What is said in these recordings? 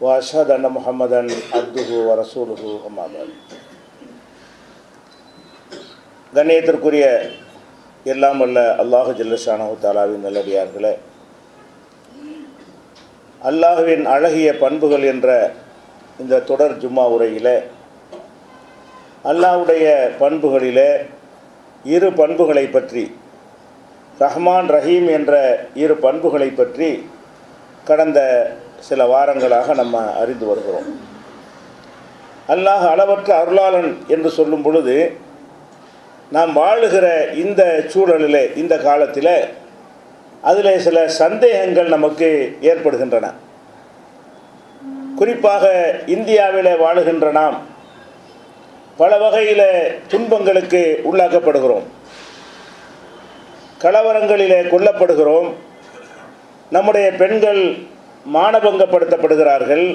وأشهد أن محمدا عبده ورسوله أما بعد கண்ணியத்திற்குரிய எல்லாம் வல்ல அல்லாஹு ஜல்லஷானு தாலாவின் நல்லடியார்களே அல்லாஹுவின் அழகிய பண்புகள் என்ற இந்த தொடர் ஜும்மா உரையிலே அல்லாஹ்வுடைய பண்புகளிலே இரு பண்புகளை பற்றி ரஹ்மான் ரஹீம் என்ற இரு பண்புகளை பற்றி கடந்த சில வாரங்களாக நம்ம அறிந்து வருகிறோம். அல்லாஹ் அளவற்ற அருளாளன் என்று சொல்லும் பொழுது நாம் வாழுகிற இந்த சூழலில் இந்த காலத்தில் அதில் சில சந்தேகங்கள் நமக்கு ஏற்படுகின்றன. குறிப்பாக இந்தியாவில் வாழுகின்ற நாம் பல வகையில் துன்பங்களுக்கு உள்ளாக்கப்படுகிறோம். கலவரங்களிலே கொல்லப்படுகிறோம். நம்முடைய பெண்கள் மானபங்கப்படுத்தப்படுகிறார்கள்.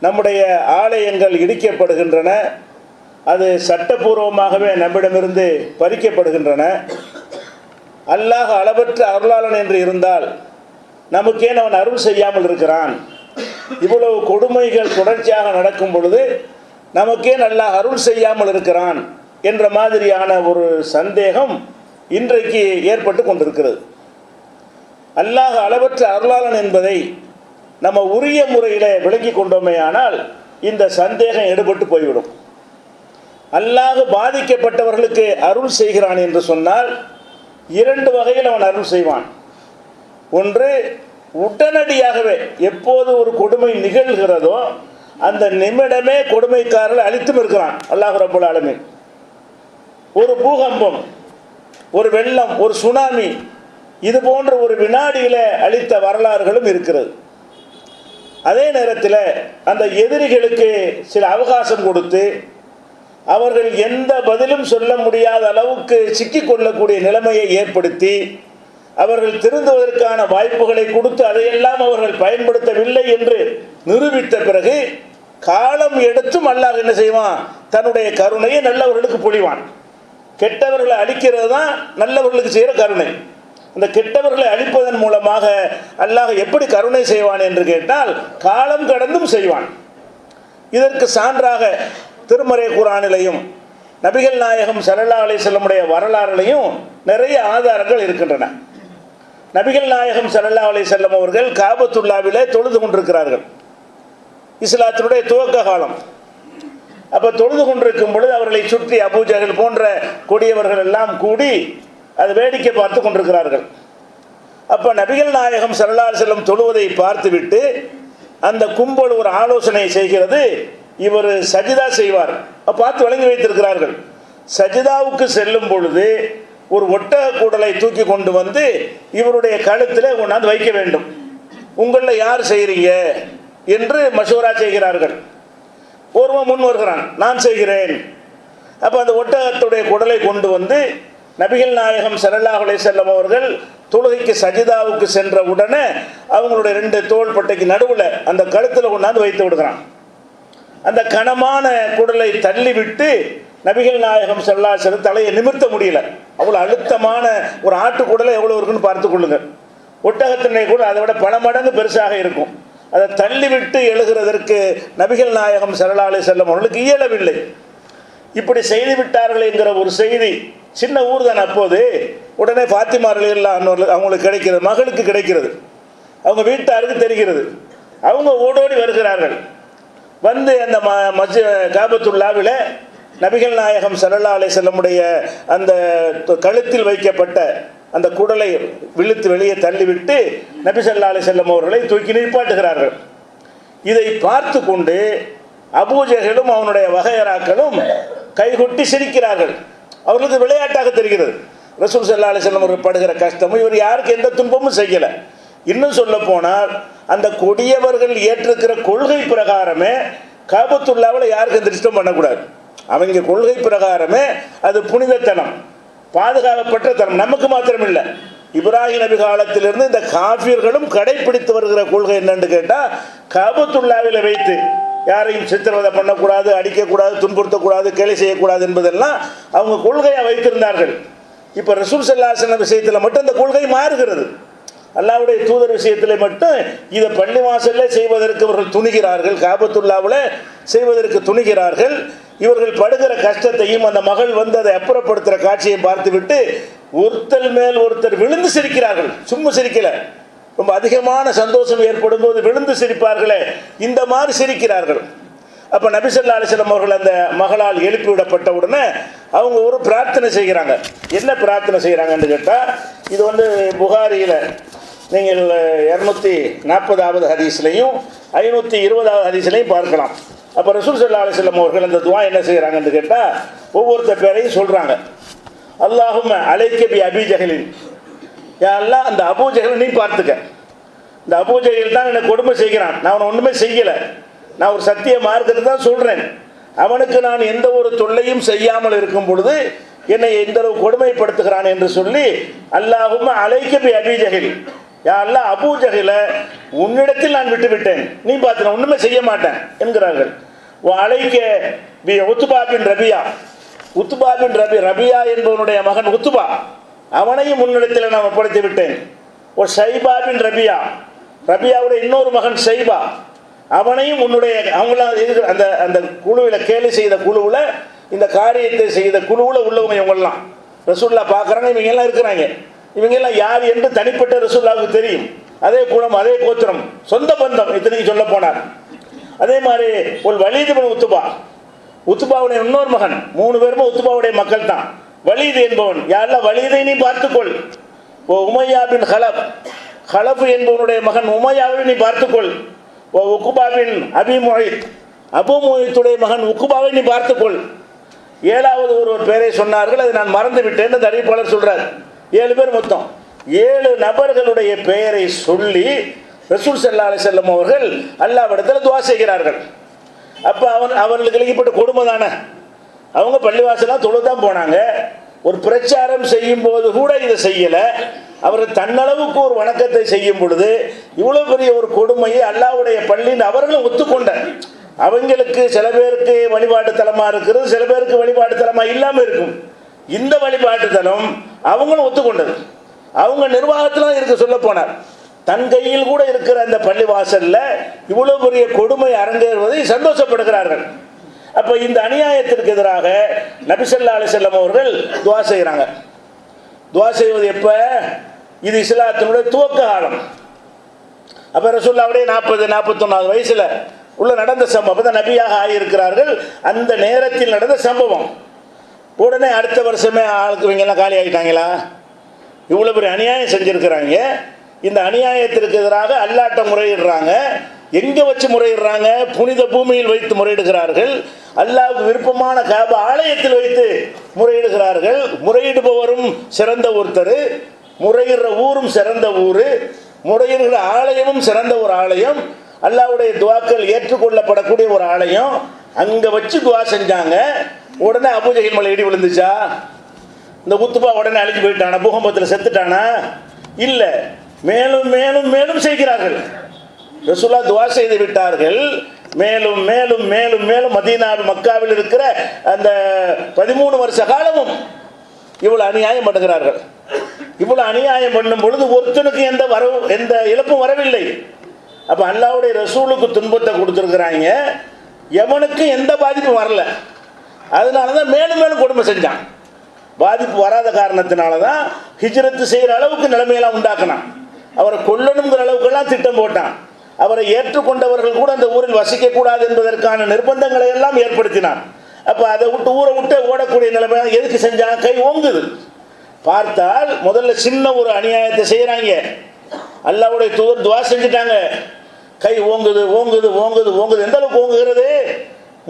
நம்முடைய ஆலயங்கள் இடிக்கப்படுகின்றன. அது சட்டபூர்வமாகவே நம்மிடமிருந்து பறிக்கப்படுகின்றன. அல்லாஹ் அளவற்ற அருளாளன் என்று இருந்தால் நமக்கேன் அவன் அருள் செய்யாமல் இருக்கிறான். இவ்வளவு கொடுமைகள் தொடர்ச்சியாக நடக்கும் பொழுது நமக்கே நல்லா அருள் செய்யாமல் இருக்கிறான் என்ற மாதிரியான ஒரு சந்தேகம் இன்றைக்கு ஏற்பட்டு கொண்டிருக்கிறது. அல்லாஹ் அளவற்ற அருளாளன் என்பதை நம்ம உரிய முறையில் விளங்கி கொண்டோமே ஆனால் இந்த சந்தேகம் எடுபட்டு போய்விடும். அல்லாஹ் பாதிக்கப்பட்டவர்களுக்கு அருள் செய்கிறான் என்று சொன்னால் இரண்டு வகையில் அவன் அருள் செய்வான். ஒன்று உடனடியாகவே எப்போது ஒரு கொடுமை நிகழ்கிறதோ அந்த நிமிடமே கொடுமைக்காரர்கள் அழித்தும் இருக்கிறான். அல்லாஹ் ரபுல் ஆலமின். ஒரு பூகம்பம் ஒரு வெள்ளம் ஒரு சுனாமி இது போன்ற ஒரு வினாடியில் அளித்த வரலாறுகளும் இருக்கிறது. அதே நேரத்தில் அந்த எதிரிகளுக்கு சில அவகாசம் கொடுத்து அவர்கள் எந்த பதிலும் சொல்ல முடியாத அளவுக்கு சிக்கிக்கொள்ளக்கூடிய நிலைமையை ஏற்படுத்தி அவர்கள் திருந்துவதற்கான வாய்ப்புகளை கொடுத்து அதையெல்லாம் அவர்கள் பயன்படுத்தவில்லை என்று நிரூபித்த பிறகு காலம் எடுத்தும் அல்லாஹ் என்ன செய்வான்? தன்னுடைய கருணையை நல்லவர்களுக்கு பொழிவான். கெட்டவர்களை அழிக்கிறது தான் நல்லவர்களுக்கு செய்கிற கருணை. அந்த கெட்டவர்களை அழிப்பதன் மூலமாக அல்லாஹ் எப்படி கருணை செய்வான் என்று கேட்டால் காலம் கடந்தும் செய்வான். இதற்கு சான்றாக திருமறை குரானிலையும் நபிகள் நாயகம் சரலா அலிசல்லமுடைய வரலாறுலையும் நிறைய ஆதாரங்கள் இருக்கின்றன. நபிகள் நாயகம் சல்லா அலி செல்லம் அவர்கள் காபத்துல்லாவிலே தொழுது கொண்டிருக்கிறார்கள். இஸ்லாத்தினுடைய துவக்க காலம். அப்போ தொழுது கொண்டிருக்கும் பொழுது அவர்களை சுற்றி அபூஜர்கள் போன்ற கொடியவர்கள் எல்லாம் கூடி அது வேடிக்கை பார்த்து கொண்டிருக்கிறார்கள். அப்போ நபிகள் நாயகம் சரலார் செல்லம் தொழுவதை பார்த்துவிட்டு அந்த கும்பல் ஒரு ஆலோசனை செய்கிறது. இவர் சஜிதா செய்வார். பார்த்து வழங்கி வைத்திருக்கிறார்கள். சஜிதாவுக்கு செல்லும் பொழுது ஒரு ஒட்டக கூடலை தூக்கி கொண்டு வந்து இவருடைய கழுத்தில் கொண்டாந்து வைக்க வேண்டும். உங்களில் யார் செய்கிறீங்க என்று மசூரா செய்கிறார்கள். ஒருவன் முன் வருகிறான். நான் செய்கிறேன். அப்போ அந்த ஒட்டகத்துடைய குடலை கொண்டு வந்து நபிகள் நாயகம் சரல்லாஹுலே செல்லம் அவர்கள் தொழுகைக்கு சஜிதாவுக்கு சென்ற உடனே அவங்களுடைய ரெண்டு தோள்பட்டைக்கு நடுவில் அந்த கழுத்தில் கொண்டாந்து வைத்து விடுகிறான். அந்த கனமான குடலை தள்ளிவிட்டு நபிகள் நாயகம் செல்லா செல்ல தலையை நிமிர்த்த முடியல. அவ்வளோ அழுத்தமான ஒரு ஆட்டு குடலை எவ்வளோ இருக்குன்னு பார்த்து கொள்ளுங்கள். ஒட்டகத்தினை கூட அதை விட பல மடங்கு பெருசாக இருக்கும். அதை தள்ளிவிட்டு எழுகிறதற்கு நபிகள் நாயகம் சரலாலை செல்லும் அவர்களுக்கு இயலவில்லை. இப்படி செய்து விட்டார்கள் என்கிற ஒரு செய்தி சின்ன ஊர் தான் அப்போது. உடனே ஃபாத்திமார்கள் எல்லாம் அவங்களுக்கு கிடைக்கிறது மகளுக்கு கிடைக்கிறது. அவங்க வீட்டாருக்கு தெரிகிறது. அவங்க ஓடோடி வருகிறார்கள். வந்து அந்த ம மஜ் காபத்துல்லாவில் நபிகள் நாயகம் சல்லா அலை செல்லமுடைய அந்த கழுத்தில் வைக்கப்பட்ட அந்த குடலை விழுத்து வெளியே தள்ளிவிட்டு நபி சல்லா அலி செல்லம் அவர்களை தூக்கி நிற்பாட்டுகிறார்கள் இதை பார்த்து கொண்டு அபூஜர்களும் அவனுடைய வகையராக்களும் கைகொட்டி சிரிக்கிறார்கள். அவர்களுக்கு விளையாட்டாக தெரிகிறது. ரசூல் சல்லா அலி செல்லம் அவர்கள் படுகிற கஷ்டமும் இவர் யாருக்கு எந்த துன்பமும் செய்யலை. இன்னும் சொல்ல போனால் அந்த கொடியவர்கள் ஏற்றிருக்கிற கொள்கை பிரகாரமே காபத்துள்ளாவில் யாருக்கும் எந்த இஷ்டம் பண்ணக்கூடாது. அவங்க கொள்கை பிரகாரமே அது புனிதத்தனம் பாதுகாக்கப்பட்ட தனம். நமக்கு மாத்திரம் இல்லை இப்ராஹிம் நபி காலத்திலிருந்து இந்த காஃபியர்களும் கடைபிடித்து வருகிற கொள்கை என்னன்னு கேட்டால் காபத்துள்ளாவில் வைத்து யாரையும் சித்திரவதை பண்ணக்கூடாது அடிக்கக்கூடாது துன்புறுத்தக்கூடாது கேலி செய்யக்கூடாது என்பதெல்லாம் அவங்க கொள்கையாக வைத்திருந்தார்கள். இப்போ ரசூல் சல்லாசன விஷயத்தில் மட்டும் இந்த கொள்கை மாறுகிறது. அல்லாவுடைய தூதர் விஷயத்தில் மட்டும் இதை பள்ளி வாசல்ல செய்வதற்கு இவர்கள் துணிகிறார்கள் காபத்துல்லாவில் செய்வதற்கு துணிகிறார்கள். இவர்கள் படுகிற கஷ்டத்தையும் அந்த மகள் வந்து அதை அப்புறப்படுத்துகிற காட்சியை பார்த்துவிட்டு ஒருத்தர் மேல் ஒருத்தர் விழுந்து சிரிக்கிறார்கள். சும்மா சிரிக்கலை. ரொம்ப அதிகமான சந்தோஷம் ஏற்படும் போது விழுந்து சிரிப்பார்களே. இந்த மாதிரி சிரிக்கிறார்கள். அப்போ நபிசல்லா அலிஸ்லாம் அவர்கள் அந்த மகளால் எழுப்பி விடப்பட்ட உடனே அவங்க ஒரு பிரார்த்தனை செய்கிறாங்க. என்ன பிரார்த்தனை செய்கிறாங்கன்னு கேட்டால் இது வந்து புகாரியில் நீங்கள் இரநூத்தி நாற்பதாவது ஹதீஸ்லையும் ஐநூற்றி இருபதாவது ஹதீஸ்லையும் பார்க்கலாம். அப்போ ரசூல் சல்லா அலிஸ்லாம் அவர்கள் அந்த துவா என்ன செய்கிறாங்கன்னு கேட்டால் ஒவ்வொருத்தர் பேரையும் சொல்கிறாங்க அல்லாஹும் அலைக்கபி அபிஜகலின் யாரெல்லாம் அந்த அபூஜைகளை நீ பார்த்துக்க? இந்த அபூஜைகள் தான் எனக்கு கொடுமை செய்கிறான். நான் அவனை ஒன்றுமே செய்யலை. நான் ஒரு சத்திய மார்க்கத்தை தான் சொல்கிறேன் அவனுக்கு நான் எந்த ஒரு தொல்லையும் செய்யாமல் இருக்கும் பொழுது என்னை எந்த அளவு கொடுமைப்படுத்துகிறான் என்று சொல்லி அல்லாஹும் அலைக்கபி அபிஜகில் யாரெல்லாம் அபூஜகில உன்னிடத்தில் நான் விட்டு விட்டேன் நீ பார்த்து ஒன்றுமே செய்ய மாட்டேன் என்கிறார்கள். அழைக்க அலைக்க B Utbah bin Rabiah. Utbah bin Rabi Rabiah என்பவனுடைய மகன் உத்துபா. அவனையும் முன்னிடத்தில் நான் ஒப்படைத்து விட்டேன் ஒரு சைபா பின் ரபியா. ரபியாவுடைய இன்னொரு மகன் சைபா அவனையும் உன்னுடைய அவங்கள அந்த அந்த குழுவில் கேலி செய்த குழுவில் இந்த காரியத்தை செய்த குழுவில் உள்ளவங்க இவங்கெல்லாம். ரசூல்லா பார்க்குறாங்க இவங்க எல்லாம் இருக்கிறாங்க. இவங்க எல்லாம் யார் என்று தனிப்பட்ட ரசூல்லாவுக்கு தெரியும். அதே குலம் அதே கோத்திரம் சொந்த பந்தம் இத்தனைக்கு சொல்ல போனார். அதே மாதிரி ஒரு வலிதுபன் உத்துபா. உத்துபாவுடைய இன்னொரு மகன் மூணு பேருமே உத்துபாவுடைய மக்கள் தான் வலிது என்பவன். யாரில் வலிதை நீ பார்த்துக்கொள். ஓ உமையாபின் ஹலப். ஹலப் என்பவனுடைய மகன் உமையாவை நீ பார்த்துக்கொள். ஓ உக்குபாவின் அபிமொழித் அபுமொழித்துடைய மகன் உக்குபாவை நீ பார்த்துக்கொள். ஏழாவது ஒருவர் பேரை சொன்னார்கள் அதை நான் மறந்து விட்டேன் அந்த அறிவிப்பாளர் சொல்றார். ஏழு பேர் மொத்தம். ஏழு நபர்களுடைய பெயரை சொல்லி ரசூல் சல்லா அலி செல்லம் அவர்கள் அல்லாவிடத்தில் துவா செய்கிறார்கள். அப்போ அவன் அவர்களுக்கு இழைக்கப்பட்ட கொடுமை தானே? அவங்க பள்ளிவாசலாம் தொழு தான் போனாங்க. ஒரு பிரச்சாரம் செய்யும் போது கூட இதை செய்யலை. அவர் தன்னளவுக்கு ஒரு வணக்கத்தை செய்யும் பொழுது இவ்வளோ பெரிய ஒரு கொடுமையை அல்லாவுடைய பள்ளின்னு அவர்களும் ஒத்துக்கொண்ட அவங்களுக்கு சில பேருக்கு வழிபாட்டு தலமாக இருக்கிறது சில பேருக்கு வழிபாட்டு தலமாக இல்லாமல் இருக்கும். இந்த வழிபாட்டு தலம் அவங்களும் ஒத்துக்கொண்டது. அவங்க நிர்வாகத்தில் இருக்க சொல்ல போனார். தன் கையில் கூட இருக்கிற அந்த பள்ளி வாசலில் இவ்வளோ பெரிய கொடுமை அரங்கேறுவதை சந்தோஷப்படுகிறார்கள். அப்ப இந்த அநியாயத்திற்கு எதிராக நபிசல்லா அலிசல்லம் அவர்கள் துவா செய்கிறாங்க துவா செய்வது எப்ப? இது இஸ்லாத்தினுடைய துவக்க காலம். அப்ப ரசூல்லாவுடைய நாற்பது நாற்பத்தொன்னாவது வயசுல உள்ள நடந்த சம்பவம். தான் நபியாக ஆகியிருக்கிறார்கள். அந்த நேரத்தில் நடந்த சம்பவம். உடனே அடுத்த வருஷமே ஆளுக்கு இவங்க எல்லாம் காலி ஆகிட்டாங்களா இவ்வளோ பெரிய அநியாயம் செஞ்சுருக்கிறாங்க. இந்த அநியாயத்திற்கு எதிராக அல்லாட்ட முறையிடுறாங்க. எங்கே வச்சு முறையிடுறாங்க? புனித பூமியில் வைத்து முறையிடுகிறார்கள். அல்லாவுக்கு விருப்பமான காப ஆலயத்தில் வைத்து முறையிடுகிறார்கள். முறையிடுபவரும் சிறந்த ஒருத்தர். முறையிடுற ஊரும் சிறந்த ஊர். முறையிடுகிற ஆலயமும் சிறந்த ஒரு ஆலயம். அல்லாவுடைய துவாக்கள் ஏற்றுக்கொள்ளப்படக்கூடிய ஒரு ஆலயம். அங்கே வச்சு துவா செஞ்சாங்க. உடனே அபூஜகில் மலை இடி விழுந்துச்சா? இந்த உத்துப்பா உடனே அழிஞ்சு போயிட்டானா? பூகம்பத்தில் செத்துட்டானா? இல்லை. மேலும் மேலும் மேலும் செய்கிறார்கள். ரசூலா துவா செய்து விட்டார்கள். மேலும் மேலும் மேலும் மேலும் மதீனாவில் மக்காவில் இருக்கிற அந்த பதிமூணு வருஷ காலமும் இவ்வளவு அநியாயம் பண்ணுகிறார்கள். இவ்வளவு அநியாயம் பண்ணும் பொழுது ஒருத்தனுக்கு எந்த வரவு எந்த இழப்பும் வரவில்லை. அப்ப அல்லாவுடைய ரசூலுக்கு துன்பத்தை கொடுத்துருக்குறாங்க. எவனுக்கும் எந்த பாதிப்பும் வரல. அதனால தான் மேலும் மேலும் கொடுமை செஞ்சான். பாதிப்பு வராத காரணத்தினால தான் ஹிஜ்ரத்து செய்கிற அளவுக்கு நிலைமையெல்லாம் உண்டாக்கினான். அவரை கொல்லணுங்கிற அளவுக்கெல்லாம் திட்டம் போட்டான். அவரை ஏற்றுக்கொண்டவர்கள் கூட அந்த ஊரில் வசிக்கக்கூடாது என்பதற்கான நிர்பந்தங்களை எல்லாம் ஏற்படுத்தினான். அப்போ அதை விட்டு ஊரை விட்டு ஓடக்கூடிய நிலைமை எதுக்கு செஞ்சாங்க கை ஓங்குது. பார்த்தால் முதல்ல சின்ன ஒரு அநியாயத்தை செய்கிறாங்க அல்லாவுடைய தூதர் துவா செஞ்சுட்டாங்க. கை ஓங்குது ஓங்குது ஓங்குது ஓங்குது. எந்த அளவுக்கு ஓங்குகிறது?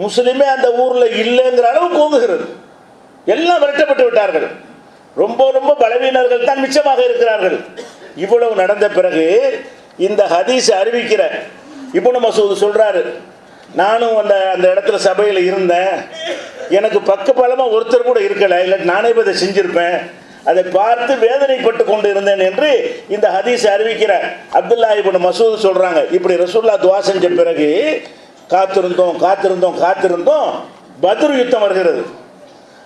முஸ்லீமே அந்த ஊரில் இல்லைங்கிற அளவுக்கு ஓங்குகிறது. எல்லாம் விரட்டப்பட்டு விட்டார்கள். ரொம்ப ரொம்ப பலவீனர்கள் தான் மிச்சமாக இருக்கிறார்கள். இவ்வளவு நடந்த பிறகு இந்த ஹதீஸ் அறிவிக்கிற இப்போ மசூத் சொல்றாரு நானும் அந்த அந்த இடத்துல சபையில் இருந்தேன். எனக்கு பக்கபலமாக ஒருத்தர் கூட இருக்கலை. இல்லை நானே போய் அதை செஞ்சிருப்பேன். அதை பார்த்து வேதனைப்பட்டு கொண்டு இருந்தேன் என்று இந்த ஹதீஸ் அறிவிக்கிற அப்துல்லா இப்போ மசூத் சொல்றாங்க. இப்படி ரசூல்லா துவா செஞ்ச பிறகு காத்திருந்தோம் காத்திருந்தோம் காத்திருந்தோம். பத்ரு யுத்தம் வருகிறது.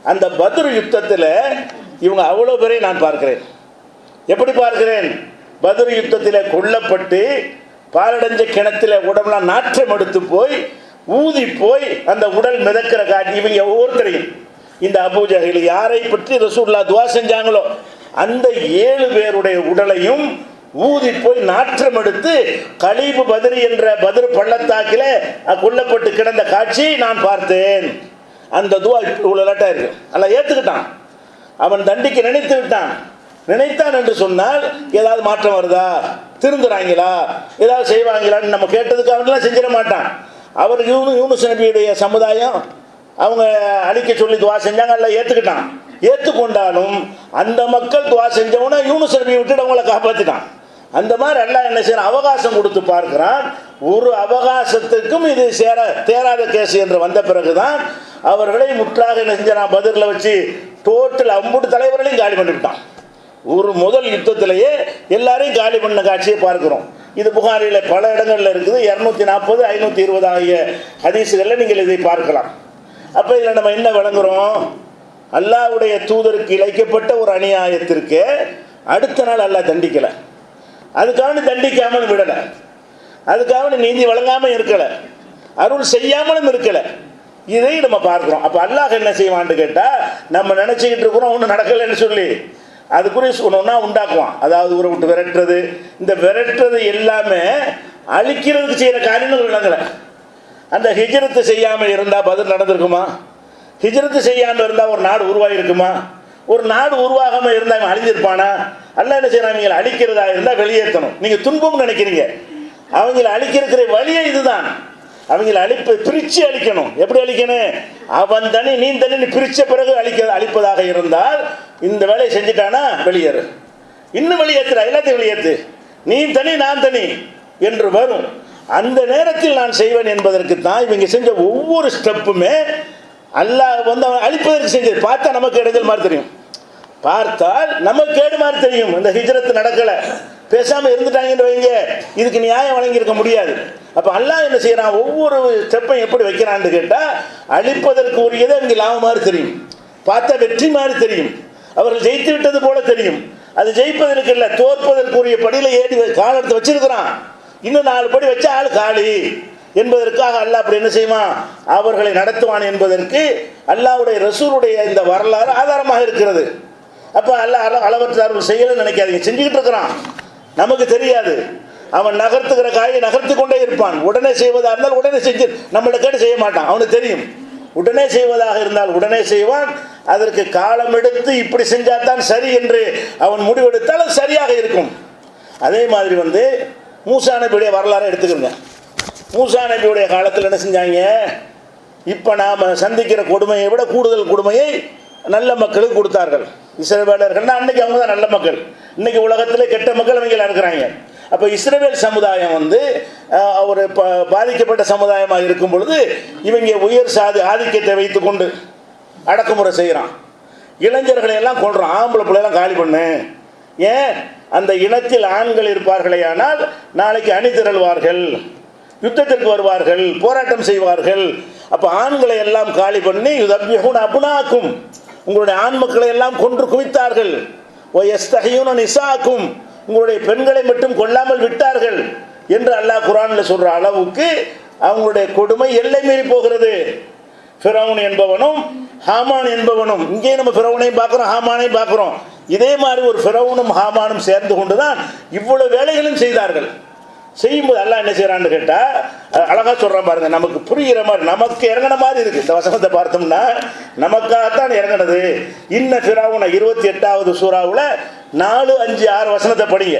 அந்த பத்ரு யுத்தத்தில் இவங்க அவ்வளோ பேரை நான் பார்க்கிறேன். எப்படி பார்க்கிறேன்? பதிரு யுத்தத்தில் கொல்லப்பட்டு பாலடைஞ்ச கிணத்துல உடம்புலாம் நாற்றம் எடுத்து போய் ஊதி போய் அந்த உடல் மிதக்கிற காட்சி இவங்க ஒவ்வொருத்தரையும். இந்த அபூஜகையில் யாரை பற்றி ரசூல்லா துவா செஞ்சாங்களோ அந்த ஏழு பேருடைய உடலையும் ஊதி போய் நாற்றம் எடுத்து கலீபு பதிரி என்ற பதிர் பள்ளத்தாக்கில கொல்லப்பட்டு கிடந்த காட்சியை நான் பார்த்தேன். அந்த துவா இவ்வளோ லட்டா இருக்கு. அல்ல ஏற்றுக்கிட்டான் அவன் தண்டிக்க நினைத்து விட்டான் நினைத்தான் என்று சொன்னால் ஏதாவது மாற்றம் வருதா? திருந்துறாங்களா? ஏதாவது செய்வாங்களான்னு நம்ம கேட்டதுக்கு அவன்லாம் செஞ்சிட மாட்டான். அவர் யூனு யூனுஸ் நபியுடைய சமுதாயம் அவங்க அழிக்க சொல்லி துவா செஞ்சாங்க அல்ல ஏற்றுக்கிட்டான் ஏற்றுக்கொண்டாலும் அந்த மக்கள் துவா செஞ்சவனா யூனுஸ் நபியை விட்டுட்டு அவங்கள காப்பாற்றிட்டான் அந்த மாதிரி எல்லாம் என்ன செய்யணும் அவகாசம் கொடுத்து பார்க்கிறான். ஒரு அவகாசத்துக்கும் இது சேர தேராத கேஸ் என்று வந்த பிறகுதான் அவர்களை முற்றாக என்ன செஞ்சான் பதிலில் வச்சு டோட்டல் அம்புட்டு தலைவர்களையும் காலி பண்ணிவிட்டான். ஒரு முதல் யுத்தத்திலேயே எல்லாரையும் காலி பண்ண காட்சியை பார்க்கிறோம். இது புகாரில் பல இடங்களில் இருக்குது. இரநூத்தி நாற்பது ஐநூற்றி இருபது ஆகிய ஹதீஸுகளில் நீங்கள் இதை பார்க்கலாம். அப்போ இதில் நம்ம என்ன வழங்குறோம் அல்லாவுடைய தூதருக்கு இழைக்கப்பட்ட ஒரு அநியாயத்திற்கு அடுத்த நாள் அல்லாஹ் தண்டிக்கலை. அதுக்காக தண்டிக்காமல் விடலை. அதுக்காக நீதி வழங்காமல் இருக்கலை. அருள் செய்யாமலும் இருக்கலை. இதை நம்ம பார்க்குறோம். அப்போ அல்லாஹ் என்ன செய்வான்னு கேட்டால் நம்ம நினச்சிக்கிட்டு இருக்கிறோம் ஒன்றும் நடக்கலைன்னு சொல்லி. அதுக்குரிய ஒன்றா உண்டாக்குவான். அதாவது ஊரை விட்டு விரட்டுறது. இந்த விரட்டுறது எல்லாமே அழிக்கிறதுக்கு செய்கிற காரியங்கள் நடக்கலை. அந்த ஹிஜரத்து செய்யாமல் இருந்தால் பதில் நடந்திருக்குமா? ஹிஜரத்து செய்யாமல் இருந்தால் ஒரு நாடு உருவாகிருக்குமா ஒரு நாடு உருவாகாமல் இருந்தால் அவன் அழிஞ்சிருப்பானா? அல்ல என்ன செய்யறான்? நீங்கள் அழிக்கிறதா இருந்தால் வெளியேற்றணும். நீங்கள் துன்பம் நினைக்கிறீங்க. அவங்கள அழிக்கிறக்கிற வழியே இதுதான். அவங்கள அழிப்பு பிரித்து அழிக்கணும். எப்படி அழிக்கணும்? அவன் தனி நீ தனி பிரித்த பிறகு அழிக்க அழிப்பதாக இருந்தால் இந்த வேலையை செஞ்சுட்டானா? வெளியேறு. இன்னும் வெளியேற்றுடா எல்லாத்தையும் வெளியேற்று நீ தனி நான் தனி என்று வரும். அந்த நேரத்தில் நான் செய்வேன் என்பதற்கு தான் இவங்க செஞ்ச ஒவ்வொரு ஸ்டெப்புமே அல்லாஹ் வந்து அவன் அழிப்பதற்கு செஞ்சது. பார்த்தா நமக்கு இடைஞ்சல் மாதிரி தெரியும். பார்த்தால் நமக்கு கேடு மாதிரி தெரியும். இந்த ஹிஜ்ரத்து நடக்கலை. பேசாமல் இருந்துட்டாங்கன்னு வைங்க. இதுக்கு நியாயம் வழங்கியிருக்க முடியாது. அப்போ அல்லாஹ் என்ன செய்கிறான் ஒவ்வொரு ஸ்டெப்பையும் எப்படி வைக்கிறான்னு கேட்டால் அழிப்பதற்கு உரியதை அவங்க லாபம் மாதிரி தெரியும். பார்த்தா வெற்றி மாதிரி தெரியும். அவர்கள் ஜெயித்து விட்டது போல தெரியும். அது ஜெயிப்பதற்கு இல்லை தோற்பதற்குரிய படியில் ஏறி கால் எடுத்து வச்சிருக்கிறான். இன்னும் நாலு படி வச்சா ஆள் காலி. என்பதற்காக அல்லாஹ் அப்படி என்ன செய்வான்? அவர்களை நடத்துவான் என்பதற்கு அல்லாவுடைய ரசூருடைய இந்த வரலாறு ஆதாரமாக இருக்கிறது. அப்போ அல்ல அளவற்ற அருள் செய்யலன்னு நினைக்காதீங்க. செஞ்சுக்கிட்டு இருக்கிறான். நமக்கு தெரியாது. அவன் நகர்த்துகிற காயை நகர்த்து கொண்டே இருப்பான். உடனே செய்வதாக இருந்தால் உடனே செஞ்சு நம்மளை கேட்டு செய்ய மாட்டான். அவனுக்கு தெரியும். உடனே செய்வதாக இருந்தால் உடனே செய்வான். அதற்கு காலம் எடுத்து இப்படி செஞ்சாதான் சரி என்று அவன் முடிவெடுத்தால் அது சரியாக இருக்கும். அதே மாதிரி வந்து மூசா நபியுடைய வரலாறை எடுத்துக்கோங்க. மூசா நபியுடைய காலத்தில் என்ன செஞ்சாங்க? இப்போ நாம் சந்திக்கிற கொடுமையை விட கூடுதல் கொடுமையை நல்ல மக்களுக்கு கொடுத்தார்கள். இஸ்ரேவேலர்கள்னா அன்னைக்கு அவங்க தான் நல்ல மக்கள். இன்னைக்கு உலகத்தில் கெட்ட மக்கள் அவங்க இருக்கிறாங்க. அப்போ இஸ்ரேவேல் சமுதாயம் வந்து ஒரு பாதிக்கப்பட்ட சமுதாயமாக இருக்கும் பொழுது இவங்க உயர் சாதி ஆதிக்கத்தை வைத்து கொண்டு அடக்குமுறை செய்கிறான் இளைஞர்களை எல்லாம் கொள்றான் ஆம்பளை பிள்ளைலாம் காலி பண்ணு. ஏன்? அந்த இனத்தில் ஆண்கள் இருப்பார்களே ஆனால் நாளைக்கு அணிதிரள்வார்கள் யுத்தத்திற்கு வருவார்கள். போராட்டம் செய்வார்கள். அப்போ ஆண்களை எல்லாம் காலி பண்ணி யுதப்யகுன் அபுனாக்கும். உங்களுடைய ஆண் மக்களை எல்லாம் கொன்று குவித்தார்கள். ஓ நிசாக்கும். உங்களுடைய பெண்களை மட்டும் கொல்லாமல் விட்டார்கள் என்று அல்லாஹ் குரானில் சொல்ற அளவுக்கு அவங்களுடைய கொடுமை எல்லை மீறி போகிறது. ஃபிரௌன் என்பவனும் ஹாமான் என்பவனும் இங்கே நம்ம ஃபிரௌனையும் பார்க்குறோம் ஹாமானையும் பார்க்குறோம். இதே மாதிரி ஒரு பிரவுனும் ஹாமானும் சேர்ந்து கொண்டு தான் இவ்வளவு வேலைகளும் செய்தார்கள். செய்யும்போது எல்லாம் என்ன செய்யறான்னு கேட்டா அழகா சொல்றான் பாருங்க நமக்கு புரிகிற மாதிரி நமக்கு இறங்கின மாதிரி இருக்கு. இந்த வசனத்தை பார்த்தோம்னா நமக்காகத்தான் இறங்கினது. இன்ன ஃபிரௌன இருபத்தி எட்டாவது சூறாவுல நாலு அஞ்சு ஆறு வசனத்தை படிங்க.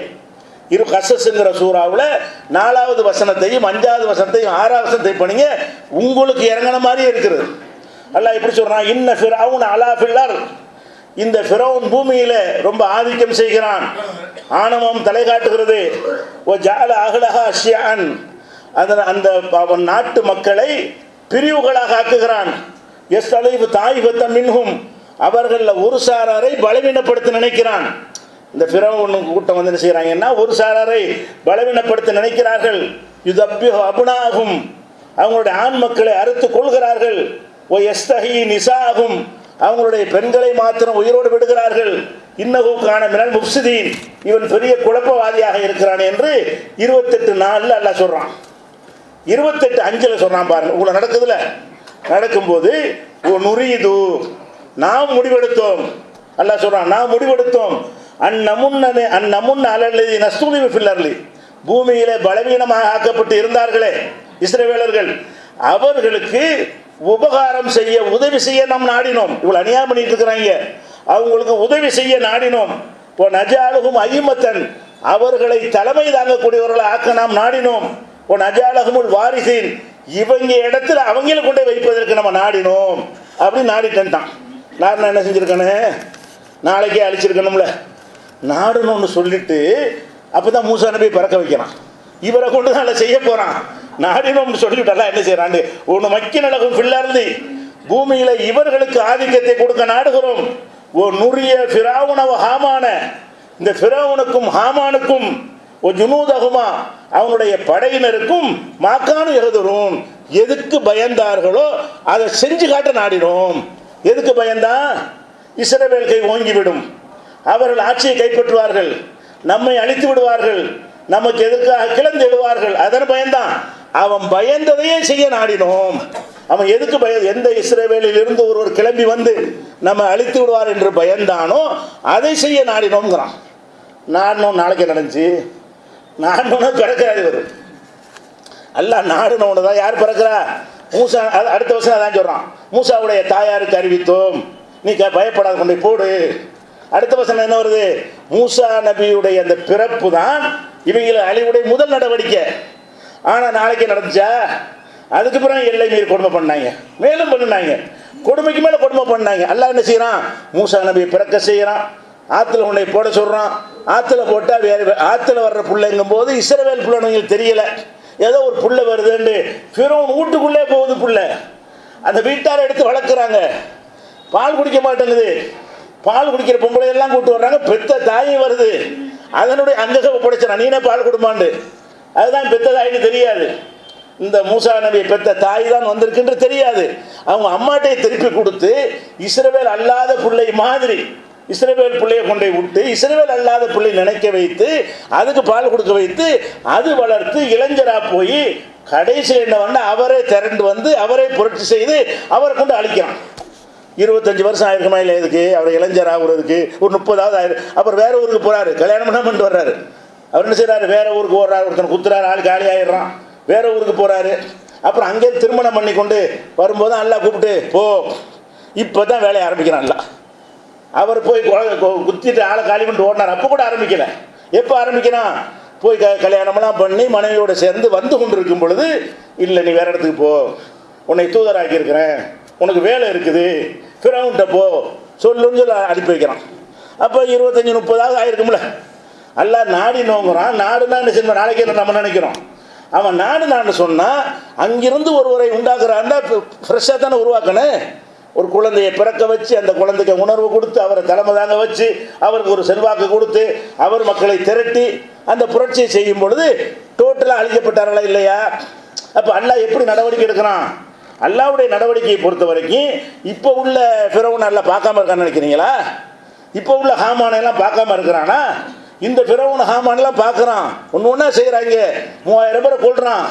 இரு கசஸுங்கிற சூறாவில் நாலாவது வசனத்தையும் அஞ்சாவது வசனத்தையும் ஆறாவது வசனத்தையும் பண்ணிங்க உங்களுக்கு இறங்கின மாதிரியே இருக்குது அல்ல இப்படி சொல்றான்? இன்ன ஃபிரௌன் அலா ஃபில்லார் இந்த ஃபிரௌன் பூமியில ரொம்ப ஆதிக்கம் செய்கிறான். ஆணவம் தலை காட்டுகிறது. ஓ ஜால அகலகா ஷியான். அதன் அந்த அவன் நாட்டு மக்களை பிரிவுகளாக ஆக்குகிறான். எஸ் தலைவு தாய்பத்த மின்ஹும். அவர்களில் ஒரு சாராரை பலவீனப்படுத்த நினைக்கிறான். இந்த பிறவன் கூட்டம் வந்து என்ன செய்கிறாங்கன்னா ஒரு சாராரை பலவீனப்படுத்த நினைக்கிறார்கள். இது அப்பியோ அபுனாகும் அவங்களுடைய ஆண் மக்களை அறுத்து கொள்கிறார்கள். ஓ எஸ்தகி நிசாகும் அவங்களுடைய பெண்களை மாத்திரம் உயிரோடு விடுகிறார்கள். இன்னகுக்கான மினல் முப்சிதீன் இவன் பெரிய குழப்பவாதியாக இருக்கிறான் என்று இருபத்தெட்டு நாளில் அல்ல சொல்கிறான் இருபத்தெட்டு அஞ்சில் சொன்னான் பாருங்க. உங்களை நடக்குதுல? நடக்கும்போது ஓ நாம் முடிவெடுத்தோம். அல்ல சொல்கிறான் நாம் முடிவெடுத்தோம். அந்நமுன்னே அந்நமுன் அலல்லி நஸ்தூலி ஃபில்லர்லி பூமியிலே பலவீனமாக ஆக்கப்பட்டு இருந்தார்களே இஸ்ரவேலர்கள். அவர்களுக்கு உபகாரம் செய்ய உதவி செய்ய நாம் நாடினோம். இவ்வளோ அநியாயம் பண்ணிட்டு இருக்கிறாங்க. அவங்களுக்கு உதவி செய்ய நாடினோம். இப்போ நஜாலுகும் ஐமத்தன் அவர்களை தலைமை தாங்கக்கூடியவர்களை ஆக்க நாம் நாடினோம். இப்போ நஜாலகமுல் வாரிசின் இவங்க இடத்துல அவங்கள கொண்டு வைப்பதற்கு நம்ம நாடினோம். அப்படின்னு நாடிட்டான் நான் என்ன செஞ்சுருக்கேனே? நாளைக்கே அழிச்சிருக்கணும்ல. நாடணும்னு சொல்லிட்டு அப்போ தான் மூசா நபி பறக்க வைக்கிறான். இவரை கொண்டு தான் அதை செய்ய போகிறான் நாடினோம்னு சொல்லிவிட்டெல்லாம் என்ன செய்யறாண்டு ஒன்று மக்கி நடக்கும் பிள்ளர்ந்து பூமியில் இவர்களுக்கு ஆதிக்கத்தை கொடுக்க நாடுகிறோம். ஓ நுரிய பிராவுணவ ஹாமான. இந்த பிராவுனுக்கும் ஹாமானுக்கும் ஓ ஜுனூதகுமா அவனுடைய படையினருக்கும் மாக்கானு எழுதுறோம். எதுக்கு பயந்தார்களோ அதை செஞ்சு காட்ட நாடினோம். எதுக்கு பயந்தா? இஸ்ரவேல் கை ஓங்கிவிடும். அவர்கள் ஆட்சியை கைப்பற்றுவார்கள். நம்மை அழித்து விடுவார்கள். நமக்கு எதுக்காக கிளந்து விடுவார்கள் அதன் பயந்தான். அவன் பயந்ததையே செய்ய நாடினோம். அவன் எதுக்கு பய எந்த இஸ்ரேவேலில் இருந்து ஒருவர் கிளம்பி வந்து நம்ம அழித்து விடுவார் என்று பயந்தானோ அதை செய்ய நாடினோங்கிறான் நாடணும் நாளைக்கு நடந்துச்சு? நாடணும்னா பிறக்கிறாரு இவர். அல்ல நாடுனவனு தான் யார் பிறக்கிறா? மூசா அது அடுத்த வருஷம் அதான் சொல்கிறான் மூசாவுடைய தாயாருக்கு அறிவித்தோம். நீ க பயப்படாத கொண்டு போய் போடு. அடுத்த வசனம் என்ன வருது? மூசா நபியுடைய அந்த பிறப்பு தான் இவங்களை அழிவுடைய முதல் நடவடிக்கை. ஆனால் நாளைக்கு நடந்துச்சா? அதுக்கப்புறம் எல்லை மீறி கொடுமை பண்ணாங்க. மேலும் பண்ணினாங்க. கொடுமைக்கு மேலே கொடுமை பண்ணாங்க. அல்லா என்ன செய்கிறான் மூசா நபி பிறக்க செய்கிறான் ஆற்றுல உன்னை போட சொல்கிறான் ஆற்றுல போட்டால் வேறு ஆற்றுல வர்ற பிள்ளைங்கும் போது இஸ்ரவேல் பிள்ளைங்களுக்கு தெரியலை. ஏதோ ஒரு புள்ள வருதுன்னு ஃபிரோன் வீட்டுக்குள்ளே போகுது புள்ள. அந்த வீட்டாரை எடுத்து வளர்க்குறாங்க. பால் குடிக்க மாட்டேங்குது. பால் குடிக்கிற பொம்பளை எல்லாம் கூட்டு வர்றாங்க. பெத்த தாயும் வருது. அதனுடைய அங்கக ஒப்படைச்சான் நீனே பால் கொடுமாண்டு. அதுதான் பெத்ததாயின்னு தெரியாது. இந்த மூசா நபியை பெத்த தாய் தான் வந்திருக்குன்ற தெரியாது. அவங்க அம்மாட்டையை திருப்பி கொடுத்து இஸ்ரவேல் அல்லாத பிள்ளை மாதிரி இஸ்ரவேல் பிள்ளையை கொண்டே விட்டு இஸ்ரவேல் அல்லாத பிள்ளை நினைக்க வைத்து அதுக்கு பால் கொடுக்க வைத்து அது வளர்த்து இளைஞராக போய் கடைசி என்ன வந்து அவரே திரண்டு வந்து அவரே புரட்சி செய்து அவரை கொண்டு அழிக்கிறான். இருபத்தஞ்சு வருஷம் ஆயிருக்குமா இல்லை இதுக்கு? அவர் இளைஞர் ஆகுறதுக்கு. ஒரு முப்பதாவது ஆயிரம் அப்புறம் வேற ஊருக்கு போறாரு. கல்யாணம் பண்ண பண்ணிட்டு வர்றாரு. அவர் என்ன செய்றாரு? வேற ஊருக்கு போடுறாரு ஒருத்தன் குத்துறாரு ஆள் காலி ஆயிடுறான் வேற ஊருக்கு போறாரு. அப்புறம் அங்கே திருமணம் பண்ணி கொண்டு வரும்போது நல்லா கூப்பிட்டு போ. இப்போ தான் வேலையை ஆரம்பிக்கிறான் அல்லா அவர் போய் குத்திட்டு ஆளை காலி பண்ணிட்டு ஓடினார். அப்போ கூட ஆரம்பிக்கல. எப்போ ஆரம்பிக்கிறான் போய் க கல்யாணமெல்லாம் பண்ணி மனைவியோட சேர்ந்து வந்து கொண்டு இருக்கும் பொழுது இல்லை நீ வேற இடத்துக்கு போ. உன்னை தூதராக்கியிருக்கிறேன். உனக்கு வேலை இருக்குது. ஃபிரவுன்ட்ட போ. சொல்லுன்னு சொல்லி அனுப்பி வைக்கிறான். அப்போ இருபத்தஞ்சி முப்பதாவது ஆயிருக்கும்ல. அல்லா நாடி நோங்குறான். நாடுனா என்ன செய்யணும்? நாளைக்கே நம்ம நினைக்கிறோம்? அவன் நாடு நாடு சொன்னால் அங்கிருந்து ஒருவரை உண்டாக்குறான்னா ஃப்ரெஷ்ஷாக தானே உருவாக்கணும். ஒரு குழந்தையை பிறக்க வச்சு அந்த குழந்தைக்கு உணர்வு கொடுத்து அவரை தலைமை தாங்க வச்சு அவருக்கு ஒரு செல்வாக்கு கொடுத்து அவர் மக்களை திரட்டி அந்த புரட்சியை செய்யும் பொழுது டோட்டலாக அழிக்கப்பட்டார்களா இல்லையா? அப்போ அல்லாஹ் எப்படி நடவடிக்கை எடுக்கிறான்? அல்லாவுடைய நடவடிக்கையை பொறுத்த வரைக்கும் இப்போ உள்ள பிறவு நல்லா பார்க்காம இருக்கான்னு நினைக்கிறீங்களா? இப்போ உள்ள ஹாமானையெல்லாம் பார்க்காம இருக்கிறானா? இந்த பிறவன் ஹாமான்லாம் பார்க்குறான். ஒன்று ஒன்றா செய்கிறாங்க. மூவாயிரம் பேரை கொள்றான்